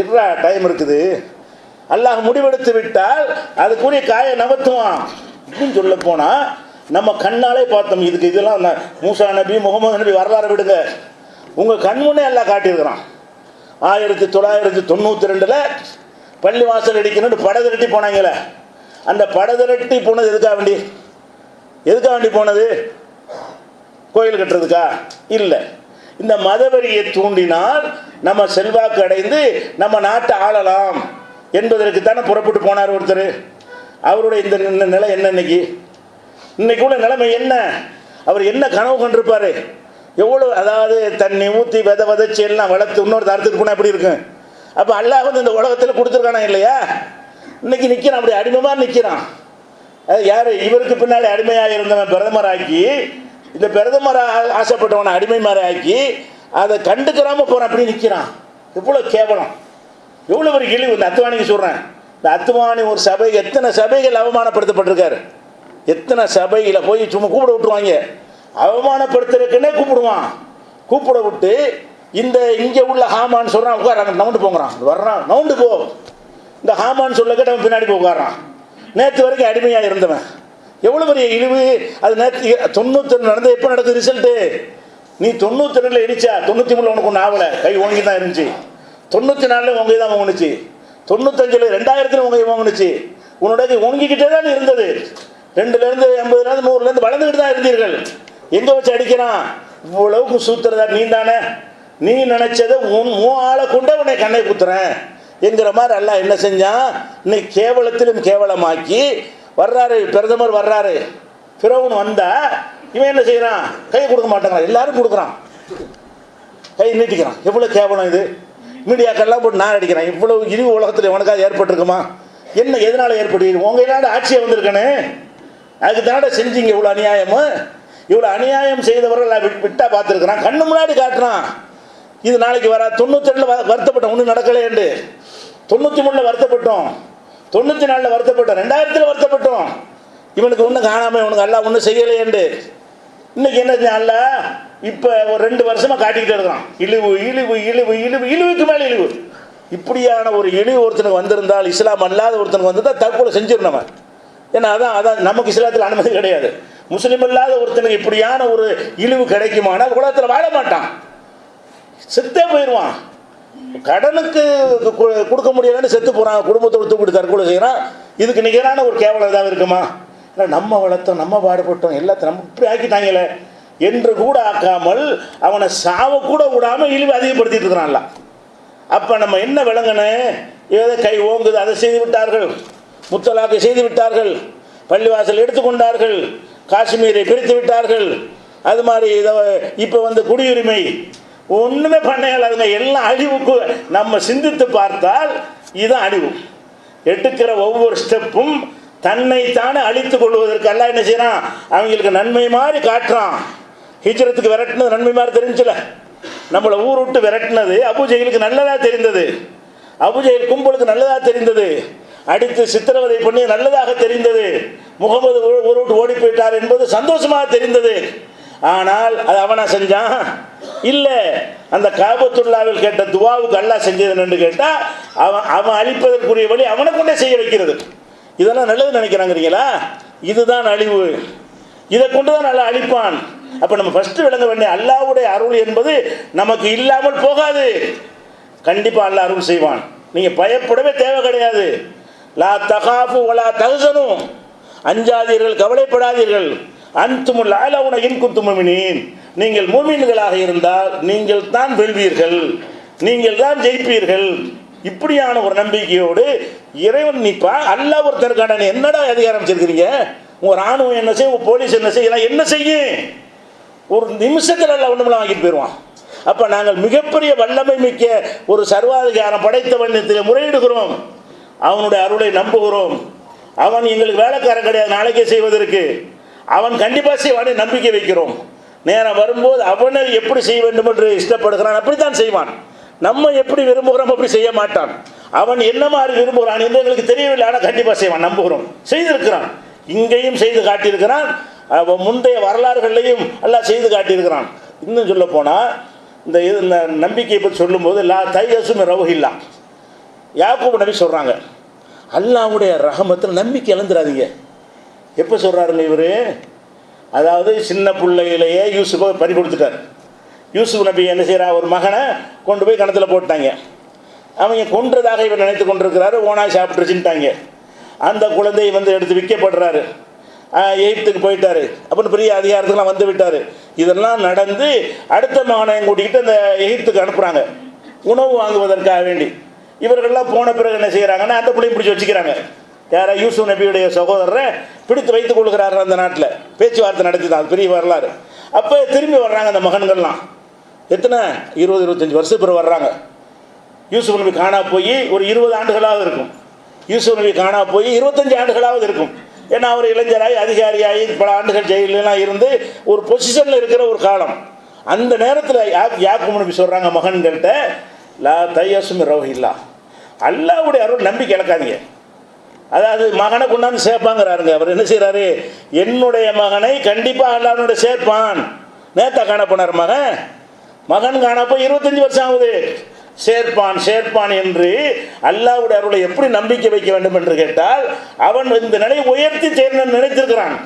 இருறா டைம் இருக்குது? அல்லாஹ் முடிவெடுத்து விட்டால் அதுக்குரிய காயை நகர்த்துவான். இப்படின்னு சொல்ல போனால் நம்ம கண்ணாலே பார்த்தோம். இதுக்கு இதெல்லாம் மூசா நபி முகமது நபி வரலாறு விடுங்க. உங்கள் கண்முன்னே எல்லாம் காட்டியிருக்கிறான். ஆயிரத்தி தொள்ளாயிரத்தி தொண்ணூற்றி ரெண்டில் பள்ளி வாசல் அடிக்கணும்னு படை திரட்டி போனாங்களே அந்த படை திரட்டி போனது எதுக்காக வேண்டி? எதுக்காக வேண்டி போனது? கோயில் கட்டுறதுக்கா? இல்லை. இந்த மதவெறியை தூண்டினால் நம்ம செல்வாக்கு அடைந்து நம்ம நாட்டை ஆளலாம் என்பதற்கு தானே புறப்பட்டு போனார் ஒருத்தர். அவருடைய இந்த நிலை என்ன இன்னைக்கு? இன்னைக்கு உள்ள நிலைமை என்ன? அவர் என்ன கனவு கண்டிருப்பாரு? எவ்வளோ அதாவது தண்ணி ஊற்றி வித விதைச்சி எல்லாம் வளர்த்து இன்னொரு தரத்துக்கு போனால் எப்படி இருக்கும்? அப்போ அல்லாஹ் வந்து இந்த உலகத்தில் கொடுத்துருக்கானா இல்லையா? இன்னைக்கு நிற்கிறான் அப்படி அடிமமாக நிற்கிறான் அது யார்? இவருக்கு பின்னால் அடிமையாக இருந்தவன் பிரதமராக்கி இந்த பிரதமர் ஆ- ஆசைப்பட்டவனை அடிமை மாதிரி ஆக்கி அதை கண்டுக்கிறாம போகிறான் அப்படி நிற்கிறான் எவ்வளோ கேவலம். எவ்வளோ ஒரு இழிவு. இந்த அத்துவானிக்கு சொல்கிறேன் இந்த அத்துவானி ஒரு சபை எத்தனை சபைகள் அவமானப்படுத்தப்பட்டிருக்காரு? எத்தனை சபையில் போய் சும்மா கூப்பிட விட்டுருவாங்க? அவமானப்படுத்துறதுக்குன்னே கூப்பிடுவான். கூப்பிட விட்டு இந்த இங்கே உள்ள ஹாமான்னு சொல்கிறான் உட்காராங்க நவுண்டு போங்கிறான். வர்றான். நவுண்டு போ. இந்த ஹாமான்னு சொல்ல கேட்டு அவன் பின்னாடி போய் உட்காரான் நேற்று வரைக்கும் அடிமையாக இருந்தவன். எவ்வளோ பெரிய இழிவு? அது நேற்று தொண்ணூத்தி நடந்த எப்போ நடக்குது ரிசல்ட்டு நீ தொண்ணூற்றி ரெண்டில் இடிச்சா தொண்ணூற்றி மூணு உனக்கு ஒன்று ஆகலை. கை ஓங்கி தான் இருந்துச்சு. தொண்ணூற்றி நாலில் உங்க தான் வாங்கினுச்சு. தொண்ணூத்தஞ்சில் ரெண்டாயிரத்தில் உங்க வாங்கினுச்சு. உன்னோட கை தான் இருந்தது. ரெண்டுலேருந்து எண்பதுலேருந்து நூறுலேருந்து வளர்ந்துக்கிட்டு தான் இருந்தீர்கள். எங்கே வச்சு அடிக்கிறான்? இவ்வளவுக்கு சூத்துறதா நீ தானே. நீ நினைச்சதை உன் மூ ஆளை கொண்டே உன்னை கண்ணை குத்துறேன். என்கிற மாதிரி அல்ல என்ன செஞ்சான்? இன்னைக்கு கேவலத்திலும் கேவலமாக்கி வர்றாரு பிரதமர் வர்றாரு. பிறவன் வந்தா இவன் என்ன செய்யறான்? கை கொடுக்க மாட்டேங்கிறான். எல்லாரும் கொடுக்குறான். கை நீட்டிக்கிறான். எவ்வளோ கேவலம் இது? மீடியாக்கெல்லாம் போட்டு நான் அடிக்கிறேன். இவ்வளவு இழிவு உலகத்தில் உனக்காக ஏற்பட்டிருக்குமா? என்ன எதனால் ஏற்பட்டு உங்க இல்லாத ஆட்சியை வந்திருக்கேன்னு அதுக்கு தானே செஞ்சீங்க. இவ்வளோ அநியாயமும் இவ்வளோ அநியாயம் செய்தவர்கள் விட்டா பார்த்துருக்குறான். கண்ணு முன்னாடி காட்டுறான். இது நாளைக்கு வர. தொண்ணூற்றி ரெண்டில் வருத்தப்பட்டோம். ஒன்றும் நடக்கலையேண்டு. தொண்ணூற்றி மூணில் வருத்தப்பட்டோம். தொண்ணூற்றி நாலில் வருத்தப்பட்டோம். ரெண்டாயிரத்தில் வருத்தப்பட்டோம். இவனுக்கு ஒன்றும் காணாமல் இவனுக்கு எல்லாம் ஒன்றும் செய்யலையேண்டு இன்னைக்கு என்ன அல்ல இப்போ ஒரு ரெண்டு வருஷமா காட்டிக்கிட்டு இருக்கிறான். இழிவு இழிவு இழிவு இழிவு இழிவுக்கு மேலே இழிவு. இப்படியான ஒரு இழிவு ஒருத்தனுக்கு வந்திருந்தால் இஸ்லாம் அல்லாத ஒருத்தனுக்கு வந்திருந்தால் தற்கொலை செஞ்சிடணும் அவன். ஏன்னா அதான் அதான் நமக்கு இஸ்லாத்தில் அனுமதி கிடையாது. முஸ்லீம் இல்லாத ஒருத்தனுக்கு இப்படியான ஒரு இழிவு கிடைக்குமானால் உலகத்தில் வாழ மாட்டான். செத்தே போயிடுவான் கடனுக்கு கு- கொடுக்க முடியலன்னு செத்து போகிறான் குடும்பத்தோடு தூக்கிட்டு தற்கொலை செய்கிறான் இதுக்கு நிகரான ஒரு கேவலம் ஏதாவது இருக்குமா? இல்லை நம்ம வளர்த்தோம் நம்ம பாடுபட்டோம் எல்லாத்தையும் நம்ம இப்படி ஆக்கிட்டாங்களே. என்று கூட ஆக்காமல் அவனை சாவ கூட விடாமல் இழிவு அதிகப்படுத்திட்டு இருக்கிறான்ல. அப்போ நம்ம என்ன விளங்கணும் ஏதோ கை ஓங்குது அதை செய்து விட்டார்கள். முத்தலாக்கு செய்து விட்டார்கள். பள்ளிவாசல் எடுத்துக்கொண்டார்கள். காஷ்மீரை பிரித்து விட்டார்கள். அது மாதிரி இதை இப்போ வந்து குடியுரிமை. ஒன்றுமே பண்ண இயலாதுங்க எல்லாம் அழிவுக்கு நம்ம சிந்தித்து பார்த்தால் இதுதான் அழிவு. எடுக்கிற ஒவ்வொரு ஸ்டெப்பும் தன்னைத்தானே அழித்துக் கொள்வதற்கு என்ன செய்யறான்? அவங்களுக்கு நன்மை மாதிரி காட்டுறான். ஹிஜரத்துக்கு விரட்டினது நன்மை மாதிரி தெரிஞ்சுல. நம்மளை ஊர் விட்டு விரட்டினது அபுஜெயிலுக்கு நல்லதா தெரிந்தது. அபுஜெயில் கும்பலுக்கு நல்லதா தெரிந்தது. அடித்து சித்திரவதை பண்ணி நல்லதாக தெரிந்தது. முகமது ஊர் விட்டு ஓடி போயிட்டார் என்பது சந்தோஷமாக தெரிந்தது. ஆனால் அது அவனா செஞ்சான் இல்லை. அந்த காபத்துல்லாவில் கேட்ட துவாவுக்கு அல்லா செஞ்சது கேட்டால் அவன் அவன் அழிப்பதற்குரிய வழி அவனை கொண்டே செய்ய வைக்கிறது. இதெல்லாம் நல்லது நினைக்கிறாங்கிறீங்களா? இதுதான் அழிவு. இதை கொண்டு தான் நல்லா அழிப்பான். அப்போ நம்ம ஃபஸ்ட்டு விளங்க வேண்டிய அல்லாவுடைய அருள் என்பது நமக்கு இல்லாமல் போகாது. கண்டிப்பாக அல்லா அருள் செய்வான். நீங்கள் பயப்படவே தேவை கிடையாது. லா தகாஃபு ஒலா தகுசனும் அஞ்சாதீர்கள் கவலைப்படாதீர்கள். அன்துமுல் ஆலவுன இன் குத்துமுமினீன் நீங்கள் மூமின்களாக இருந்தால் நீங்கள் தான் வெல்வீர்கள். நீங்கள் தான் ஜெயிப்பீர்கள். இப்படியான ஒரு நம்பிக்கையோடு இறைவன் நிப்பா அல்லாஹ் ஒருத்தருக்கான என்னடா அதிகாரம் வச்சிருக்கிறீங்க? உங்கள் ராணுவம் என்ன செய்யும் உங்கள் போலீஸ் என்ன செய்யும் என்ன செய்யும் ஒரு நிமிஷத்தில் அல்ல ஒன்றுமெல்லாம் வாங்கிட்டு போயிடுவான் அப்போ நாங்கள் மிகப்பெரிய வல்லமை மிக்க ஒரு சர்வாதிகாரம் படைத்த வண்ணத்தில் முறையிடுகிறோம். அவனுடைய அருளை நம்புகிறோம். அவன் எங்களுக்கு வேலைக்காரன் கிடையாது நாளைக்கே செய்வதற்கு. அவன் கண்டிப்பாக செய்வானே நம்பிக்கை வைக்கிறோம். நேரம் வரும்போது அவனை எப்படி செய்ய வேண்டும் என்று இஷ்டப்படுகிறான் அப்படித்தான் செய்வான். நம்ம எப்படி விரும்புகிறோம் அப்படி செய்ய மாட்டான். அவன் என்ன மாதிரி விரும்புகிறான் என்று எங்களுக்கு தெரியவில்லை ஆனால் கண்டிப்பாக செய்வான் நம்புகிறோம். செய்திருக்கிறான். இங்கேயும் செய்து காட்டியிருக்கிறான். முந்தைய வரலாறுகளையும் எல்லாம் செய்து காட்டியிருக்கிறான். இன்னும் சொல்ல போனால் இந்த இது இந்த நம்பிக்கையை பற்றி சொல்லும்போது லா தையசும் ரவுகில்லா யாக்கூப் நபி சொல்கிறாங்க அல்லாவுடைய ரஹமத்தில் நம்பிக்கை இழந்துடாதீங்க. எப்போ சொல்கிறாருங்க இவர்? அதாவது சின்ன பிள்ளையிலேயே யூசுஃபை பறி கொடுத்துட்டார். யூசுப் நபி என்ன செய்கிறா ஒரு மகனை கொண்டு போய் கிணத்துல போட்டாங்க. அவங்க கொன்றதாக இவர் நினைத்து கொண்டிருக்கிறாரு. ஓனாய் சாப்பிட்டுருச்சுட்டாங்க அந்த குழந்தையை வந்து எடுத்து விற்கப்படுறாரு. எயித்துக்கு எகிப்துக்கு போயிட்டாரு. அப்படின்னு பெரிய அதிகாரத்துக்குலாம் வந்து விட்டார். இதெல்லாம் நடந்து அடுத்த மகனை கூட்டிக்கிட்டு அந்த எகிப்துக்கு அனுப்புகிறாங்க உணவு வாங்குவதற்காக வேண்டி. இவர்கள்லாம் போன பிறகு என்ன செய்கிறாங்கன்னா அந்த பிள்ளையும் பிடிச்சி வச்சுக்கிறாங்க. யாரா யூசுப் நபியுடைய சகோதரரை பிடித்து வைத்துக் கொள்கிறார்கள் அந்த நாட்டில். பேச்சுவார்த்தை நடத்தி தான் அது பெரிய வரலாறு. அப்போ திரும்பி வர்றாங்க அந்த மகன்கள்லாம். எத்தனை? இருபது இருபத்தஞ்சி வருஷம் பிறகு வர்றாங்க. யூசுப் நபி காணா போய் ஒரு இருபது ஆண்டுகளாவது இருக்கும். யூசுப் நபி காணா போய் இருபத்தஞ்சி ஆண்டுகளாவது இருக்கும். ஏன்னா அவர் இளைஞராகி அதிகாரியாகி பல ஆண்டுகள் ஜெயிலெலாம் இருந்து ஒரு பொசிஷனில் இருக்கிற ஒரு காலம். அந்த நேரத்தில் யா யாக்கும் நபி சொல்கிறாங்க மகன்கள்கிட்ட லா தையசுமி ரவுஹில்லா அல்லாவுடைய அருள் நம்பிக்கை இழக்காதீங்க. அதாவது மகனை கொண்டாந்து சேர்ப்பாங்கிறாருங்க. அவர் என்ன செய்கிறாரு என்னுடைய மகனை கண்டிப்பாக அல்லாஹ்வுடைய சேர்ப்பான். நேத்தா காணப்போனார் மகன். மகன் காணப்போ இருபத்தஞ்சி இருபத்தஞ்சு வருஷம் ஆகுது. சேர்ப்பான் சேர்ப்பான் என்று அல்லாஹ்வுடைய அருளை எப்படி நம்பிக்கை வைக்க வேண்டும் என்று கேட்டால் அவன் இந்த நிலையை உயர்த்தி சேர்ந்து நினைத்திருக்கிறான்.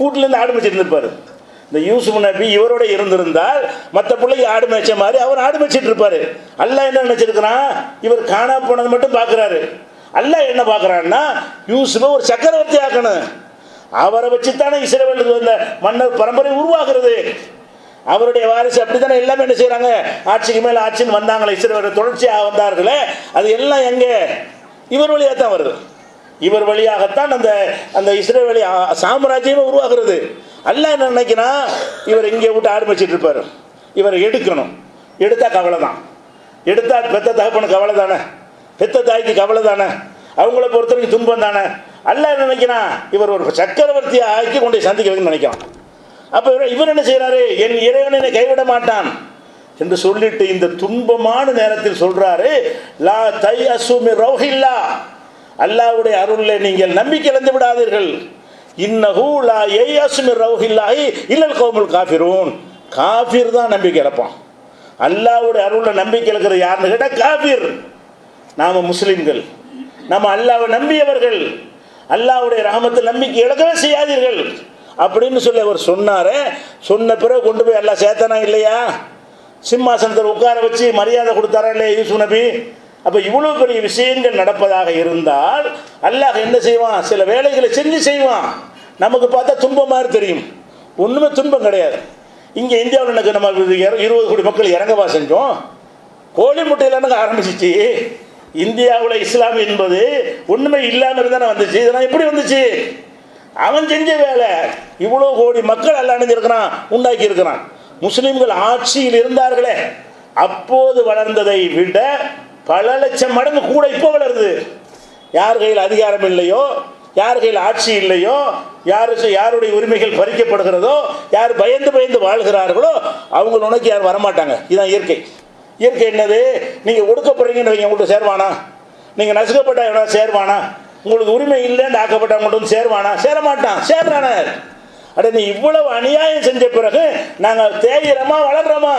வீட்டிலேருந்து ஆடு மேய்ச்சிருந்திருப்பார் இந்த யூசுப் நபி இவரோட இருந்திருந்தால் மற்ற பிள்ளைக்கு ஆடு மேய்ச்ச மாதிரி அவர் ஆடு மேய்ச்சிட்டு இருப்பாரு. அல்லாஹ் என்ன நினைச்சிருக்கிறான்? இவர் காணா போனது மட்டும் பார்க்குறாரு. அல்ல என்ன பார்க்குறான்னா யூசுஃபை ஒரு சக்கரவர்த்தி ஆக்கணும். அவரை வச்சு தானே இஸ்ரேலுக்கு வந்த மன்னர் பரம்பரை உருவாகிறது. அவருடைய வாரிசு அப்படி தானே எல்லாமே என்ன செய்கிறாங்க ஆட்சிக்கு மேலே ஆட்சின்னு வந்தாங்களே இஸ்ரேல் தொடர்ச்சியாக வந்தார்களே அது எல்லாம் எங்கே? இவர் வழியாக தான் வருது. இவர் வழியாகத்தான் அந்த அந்த இஸ்ரே வழி சாம்ராஜ்யமே உருவாகிறது. அல்ல என்ன நினைக்கிறான் இவர் இங்கே விட்டு ஆரம்பிச்சிட்டு இருப்பார். இவரை எடுக்கணும். எடுத்தா கவலை தான் எடுத்தா பெத்த தகப்பன கவலை தானே பெத்த தாய்க்கு கவலை தானே அவங்கள பொறுத்தவரைக்கும் துன்பம் தானே? அல்லாஹ் என்ன நினைக்கிறான்? இவர் ஒரு சக்கரவர்த்தியை ஆக்கி கொண்டு சந்திக்க வைக்கணும்னு நினைக்கிறான். அப்போ இவர் இவர் என்ன செய்கிறாரு என் இறைவன் என்னை கைவிட மாட்டான். என்று சொல்லிட்டு இந்த துன்பமான நேரத்தில் சொல்றாரு லா தை அசுமி ரௌஹில்லா. அல்லாவுடைய அருளில் நீங்கள் நம்பிக்கை இழந்து விடாதீர்கள். இன்னஹூ லா எய் அசுமி ரௌஹில்லாஹி இல்லல் கௌமுல் காஃபிரூன். காஃபிர் தான் நம்பிக்கை இழப்பான். அல்லாவுடைய அருளில் நம்பிக்கை இழக்கிறது யாருன்னு கேட்டால் காஃபிர். நாம் முஸ்லிம்கள். நம்ம அல்லாவை நம்பியவர்கள். அல்லாவுடைய ரஹமத்தில் நம்பிக்கை இழக்கவே செய்யாதீர்கள். அப்படின்னு சொல்லி அவர் சொன்னாரே. சொன்ன பிறகு கொண்டு போய் எல்லாம் சேர்த்தனா இல்லையா? சிம்மாசனத்தில் உட்கார வச்சு மரியாதை கொடுத்தாரா இல்லையா யூசு நபி? அப்போ இவ்வளோ பெரிய விஷயங்கள் நடப்பதாக இருந்தால் அல்லாஹ் என்ன செய்வான்? சில வேலைகளை செஞ்சு செய்வான். நமக்கு பார்த்தா துன்பம் மாதிரி தெரியும். ஒன்றுமே துன்பம் கிடையாது. இங்கே இந்தியாவில் எனக்கு நம்ம இருபது கோடி மக்கள் இறங்கவா செஞ்சோம். கோழி முட்டையில் எனக்கு ஆரம்பிச்சிச்சு. இந்தியாவில் இஸ்லாம் என்பது ஒன்றுமே இல்லாமல் இருந்தானே வந்துச்சு. இதெல்லாம் எப்படி வந்துச்சு? அவன் செஞ்ச வேலை. இவ்வளோ கோடி மக்கள் எல்லாம் அணிஞ்சிருக்கிறான் உண்டாக்கி இருக்கிறான். முஸ்லீம்கள் ஆட்சியில் இருந்தார்களே. அப்போது வளர்ந்ததை விட பல லட்சம் மடங்கு கூட இப்போ வளருது. யார் கையில் அதிகாரம் இல்லையோ யார் கையில் ஆட்சி இல்லையோ யார் யாருடைய உரிமைகள் பறிக்கப்படுகிறதோ யார் பயந்து பயந்து வாழ்கிறார்களோ அவங்க உனக்கு யார் வரமாட்டாங்க. இதுதான் இயற்கை. இயற்கை என்னது? நீங்கள் ஒடுக்கப்படுறீங்கன்னு வைங்க உங்கள்கிட்ட சேர்வானா? நீங்கள் நசுக்கப்பட்ட எவனா சேர்வானா? உங்களுக்கு உரிமை இல்லைன்னு ஆக்கப்பட்டவங்கள்ட்ட வந்து சேர்வானா? சேரமாட்டான் சேர்றானே. அட நீ இவ்வளவு அநியாயம் செஞ்ச பிறகு நாங்கள் தேயிறோமா வளர்றோமா?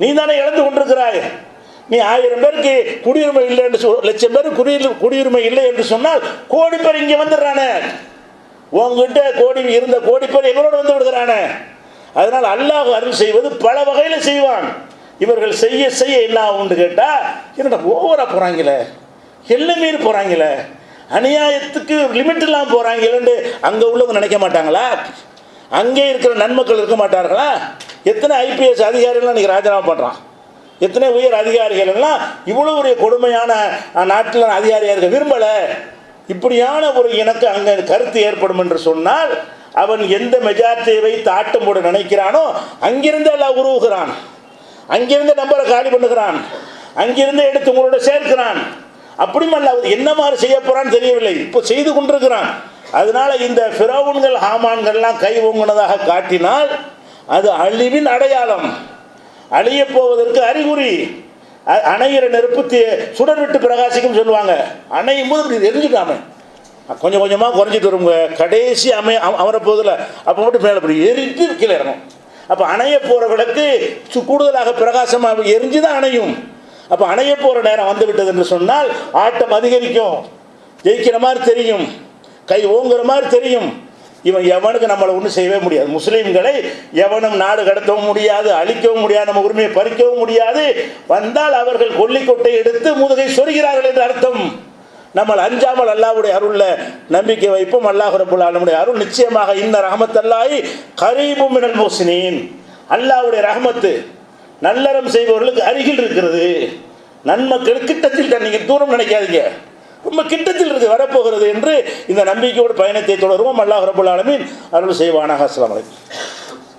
நீ தானே இழந்து கொண்டிருக்கிறாய். நீ ஆயிரம் பேருக்கு குடியுரிமை இல்லை என்று சொல் லட்சம் பேருக்கு குடி குடியுரிமை இல்லை என்று சொன்னால் கோடி பேர் இங்கே வந்துடுறானே. உங்ககிட்ட கோடி இருந்த கோடி பேர் எங்களோட வந்து விடுகிறானே. அதனால் அல்லாஹ் அருள் செய்வது பல வகையில் செய்வான். இவர்கள் செய்ய செய்ய என்ன ஆகும்னு கேட்டால் என்னடா ஓவராக போகிறாங்களே எல்லை மீறி போகிறாங்களே அநியாயத்துக்கு லிமிட் இல்லாமல் போகிறாங்களேன்னு அங்கே உள்ளவங்க நினைக்க மாட்டாங்களா? அங்கே இருக்கிற நன்மக்கள் இருக்க மாட்டார்களா? எத்தனை ஐபிஎஸ் அதிகாரிகள்லாம் இன்றைக்கி ராஜினாமா பண்ணுறான் எத்தனை உயர் அதிகாரிகள் எல்லாம் இவ்வளோ ஒரு கொடுமையான நாட்டில் அதிகாரியாக இருக்க விரும்பலை? இப்படியான ஒரு எனக்கு அங்கே கருத்து ஏற்படும் என்று சொன்னால் அவன் எந்த மெஜாரிட்டியை வைத்து ஆட்டம் போட நினைக்கிறானோ அங்கிருந்து எல்லாம் உருவுகிறான். அங்கிருந்து நம்பரை காலி பண்ணுகிறான். அங்கிருந்து எடுத்து உங்களோட சேர்க்கிறான். அப்படியும் அல்லாவது என்ன மாதிரி செய்ய போறான்னு தெரியவில்லை. இப்போ செய்து கொண்டிருக்கிறான். அதனால இந்த ஃபிரௌன்கள் ஹாமான்கள்லாம் கை ஓங்குனதாக காட்டினால் அது அழிவின் அடையாளம். அழியப் போவதற்கு அறிகுறி. அ- அணையிற நெருப்பு சுடர் விட்டு பிரகாசிக்கும் சொல்லுவாங்க. அணையும் போது எரிஞ்சுட்டாமே. கொஞ்சம் கொஞ்சமாக குறைஞ்சிட்டு வருங்க. கடைசி அமை அம- போதில். அப்போ மட்டும் மேலே இப்படி எரிஞ்சு கீழே இறங்கும். அப்போ அணைய போகிற விளக்கு சு- கூடுதலாக பிரகாசமாக எரிஞ்சு தான் அணையும். அப்போ அணைய போகிற நேரம் வந்துவிட்டது என்று சொன்னால் ஆட்டம் அதிகரிக்கும். ஜெயிக்கிற மாதிரி தெரியும். கை ஓங்குற மாதிரி தெரியும். இவன் எவனுக்கு நம்மளை ஒன்றும் செய்யவே முடியாது. முஸ்லீம்களை எவனும் நாடு கடத்தவும் முடியாது அழிக்கவும் முடியாது நம்ம உரிமையை பறிக்கவும் முடியாது. வந்தால் அவர்கள் கொல்லிக்கொட்டை எடுத்து முதுகை சொருகிறார்கள் என்று அர்த்தம். நம்ம அஞ்சாமல் அல்லாவுடைய அருள்ல நம்பிக்கை வைப்போம். அல்லாஹ் ரபுல் அருள் நிச்சயமாக இன்ன ரஹமத்தல்லாயி கரீபும் மினல் முஹ்சினீன். அல்லாஹ்வுடைய ரஹமத்து நல்லறம் செய்பவர்களுக்கு அருகில் இருக்கிறது. நன்மக்கள் கிட்டத்தில் தான் நீங்கள் தூரம் நினைக்காதீங்க. ரொம்ப கிட்டத்தில் இருக்கு வரப்போகிறது என்று இந்த நம்பிக்கையோடு பயணத்தை தொடருவோம். அல்லாஹ் ரபுல் அருள் செய்வானாக. அஸ்லாம் வலைக்கம்